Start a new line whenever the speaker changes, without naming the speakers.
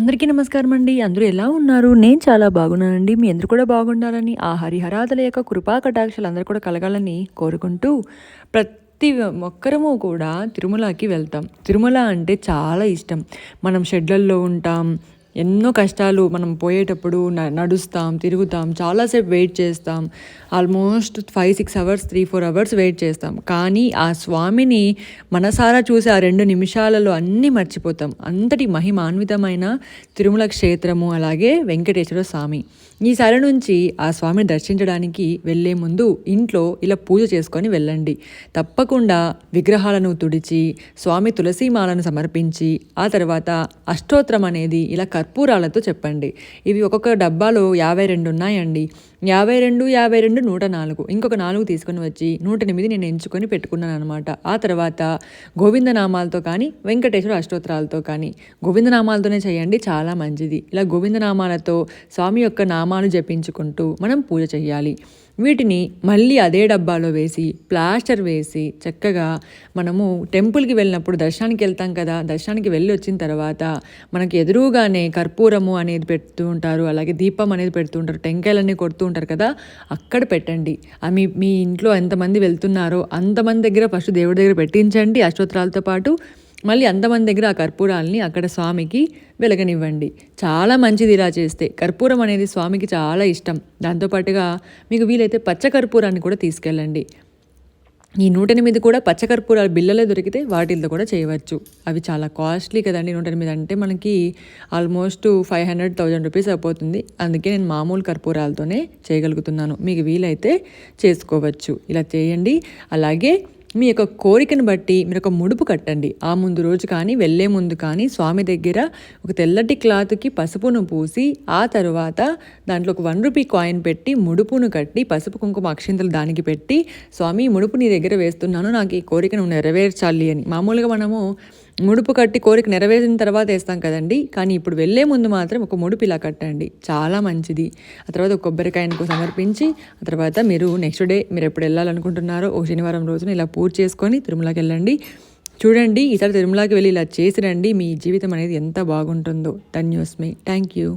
అందరికీ నమస్కారం అండి. అందరూ ఎలా ఉన్నారు? నేను చాలా బాగున్నానండి. మీ అందరూ కూడా బాగుండాలని ఆ హరిహరాదుల యొక్క కృపా కటాక్షలు అందరూ కూడా కలగాలని కోరుకుంటూ ప్రతి ఒక్కరము కూడా తిరుమలకి వెళ్తాం. తిరుమల అంటే చాలా ఇష్టం. మనం షెడ్లల్లో ఉంటాం ఎన్నో కష్టాలు మనం పోయేటప్పుడు నడుస్తాం తిరుగుతాం చాలాసేపు వెయిట్ చేస్తాం. Almost five six hours three four hours wait చేస్తాం. కానీ ఆ స్వామిని మనసారా చూసి ఆ రెండు నిమిషాలలో అన్నీ మర్చిపోతాం. అంతటి మహిమాన్వితమైన తిరుమల క్షేత్రము అలాగే వెంకటేశ్వర స్వామి. ఈసారి నుంచి ఆ స్వామిని దర్శించడానికి వెళ్ళే ముందు ఇంట్లో ఇలా పూజ చేసుకొని వెళ్ళండి. తప్పకుండా విగ్రహాలను తుడిచి స్వామి తులసీమాలను సమర్పించి ఆ తర్వాత అష్టోత్తరం అనేది ఇలా కర్పూరాలతో చెప్పండి. ఇవి ఒక్కొక్క డబ్బాలో యాభై రెండు ఉన్నాయండి. యాభై రెండు యాభై రెండు నూట నాలుగు. ఇంకొక నాలుగు తీసుకొని వచ్చి నూట ఎనిమిది నేను ఎంచుకొని పెట్టుకున్నాను అనమాట ఆ తర్వాత గోవిందనామాలతో కానీ వెంకటేశ్వర అష్టోత్తరాలతో కానీ గోవిందనామాలతోనే చేయండి చాలా మంచిది. ఇలా గోవిందనామాలతో స్వామి యొక్క నామాలు జపించుకుంటూ మనం పూజ చేయాలి వీటిని మళ్ళీ అదే డబ్బాలో వేసి ప్లాస్టర్ వేసి చక్కగా మనము టెంపుల్కి వెళ్ళినప్పుడు దర్శనానికి వెళ్తాం కదా దర్శనానికి వెళ్ళి వచ్చిన తర్వాత మనకి ఎదురుగానే కర్పూరము అనేది పెడుతూ ఉంటారు అలాగే దీపం అనేది పెడుతూ ఉంటారు టెంకాయలన్నీ కొడుతూ ఉంటారు కదా అక్కడ పెట్టండి. మీ మీ ఇంట్లో ఎంతమంది వెళ్తున్నారో అంతమంది దగ్గర ఫస్ట్ దేవుడి దగ్గర పెట్టించండి అష్టోత్తరాలతో పాటు. మళ్ళీ అంతమంది దగ్గర ఆ కర్పూరాలని అక్కడ స్వామికి వెలగనివ్వండి. చాలా మంచిది ఇలా చేస్తే. కర్పూరం అనేది స్వామికి చాలా ఇష్టం. దాంతోపాటుగా మీకు వీలైతే పచ్చ కర్పూరాన్ని కూడా తీసుకెళ్ళండి. ఈ నూట ఎనిమిది కూడా పచ్చకర్పూరాలు బిల్లలే దొరికితే వాటిల్లో కూడా చేయవచ్చు. అవి చాలా కాస్ట్లీ కదండి నూట ఎనిమిది అంటే మనకి almost five hundred thousand rupees అయిపోతుంది. అందుకే నేను మామూలు కర్పూరాలతోనే చేయగలుగుతున్నాను. మీకు వీలైతే చేసుకోవచ్చు. ఇలా చేయండి. అలాగే మీ యొక్క కోరికను బట్టి మీరు ఒక ముడుపు కట్టండి. ఆ ముందు రోజు కానీ వెళ్ళే ముందు కానీ స్వామి దగ్గర ఒక తెల్లటి క్లాత్కి పసుపును పూసి ఆ తర్వాత దాంట్లో ఒక వన్ రూపీ కాయిన్ పెట్టి ముడుపును కట్టి పసుపు కుంకుమ అక్షింతలు దానికి పెట్టి స్వామి ముడుపు నీ దగ్గర వేస్తున్నాను. నాకు ఈ కోరికను నెరవేర్చాలి అని. మామూలుగా మనము ముడుపు కట్టి కోరిక నెరవేరిన తర్వాత వేస్తాం కదండి. కానీ ఇప్పుడు వెళ్ళే ముందు మాత్రం ఒక ముడుపు ఇలా కట్టండి. చాలా మంచిది. ఆ తర్వాత కొబ్బరికాయను సమర్పించి ఆ తర్వాత మీరు నెక్స్ట్ డే మీరు ఎప్పుడు వెళ్ళాలనుకుంటున్నారో ఓ శనివారం రోజున ఇలా పూజ చేసుకొని తిరుమలకి వెళ్ళండి. చూడండి ఈసారి తిరుమలకి వెళ్ళి ఇలా చేసి రండి. మీ జీవితం అనేది ఎంత బాగుంటుందో. ధన్యోస్మి. Thank you